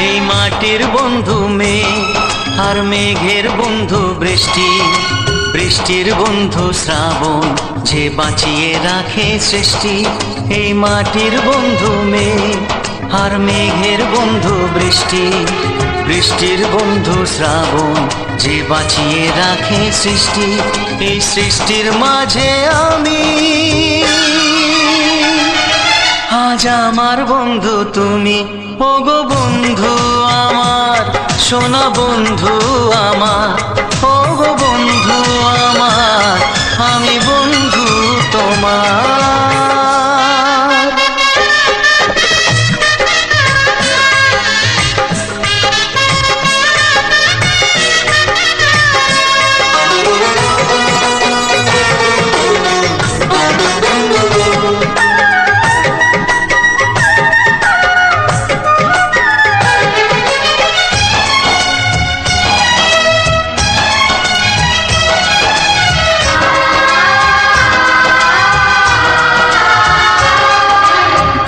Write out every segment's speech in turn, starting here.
এই মাটির বন্ধু মেঘ আর মেঘের বন্ধু বৃষ্টি। বৃষ্টির বন্ধু শ্রাবণ, যে বাঁচিয়ে রাখে সৃষ্টি। এই মাটির বন্ধু মেঘ আর মেঘের বন্ধু বৃষ্টি। বৃষ্টির বন্ধু শ্রাবণ, যে বাঁচিয়ে রাখে সৃষ্টি। এই সৃষ্টির মাঝে আমি আজ আমার বন্ধু তুমি। ওগো বন্ধু আমার সোনা বন্ধু আমার। ওগো বন্ধু আমার, আমি বন্ধু তোমার।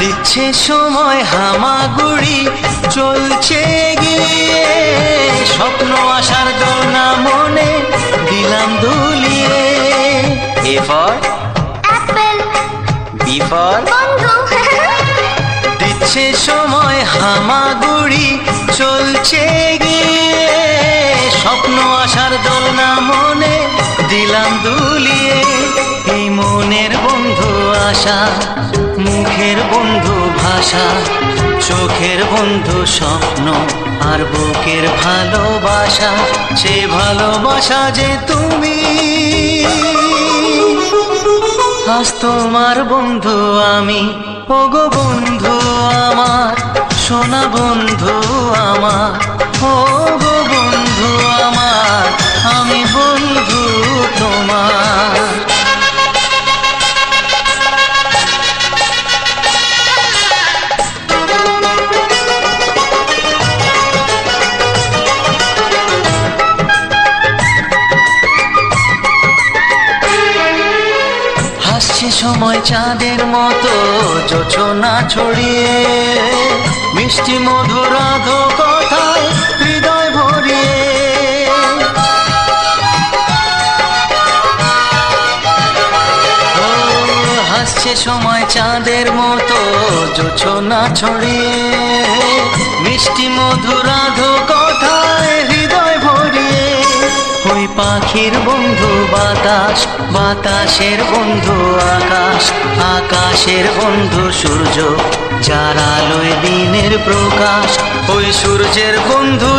দিচ্ছে সময় হামাগুড়ি চলছে গিয়ে স্বপ্ন আসার দোলনা মনে দিলাম দুলিয়ে। A for? Apple. B for? বন্ধু দিচ্ছে সময় হামাগুড়ি চলছে গিয়ে স্বপ্ন আসার দোলনা মনে দিলাম দুলিয়ে। এই মনের আশা মুখের বন্ধু ভাষা, চোখের বন্ধু স্বপ্ন আর বুকের ভালোবাসা। সে ভালোবাসা যে তুমি, আজ তোমার বন্ধু আমি। ওগো বন্ধু আমার, সোনা বন্ধু আমার। ওগো হাসছে সময় চাঁদের মতো যোচনা ছড়িয়ে। মিষ্টি মধুর কথায় হৃদয় ভরিয়ে। হাসছে সময় চাঁদের মতো যোচনা ছড়িয়ে। মিষ্টি মধুর আধো পাখির বন্ধু বাতাস, বাতাসের বন্ধু আকাশ, আকাশের বন্ধু সূর্য যার আলোয় দিনের প্রকাশ। ওই সূর্যের বন্ধু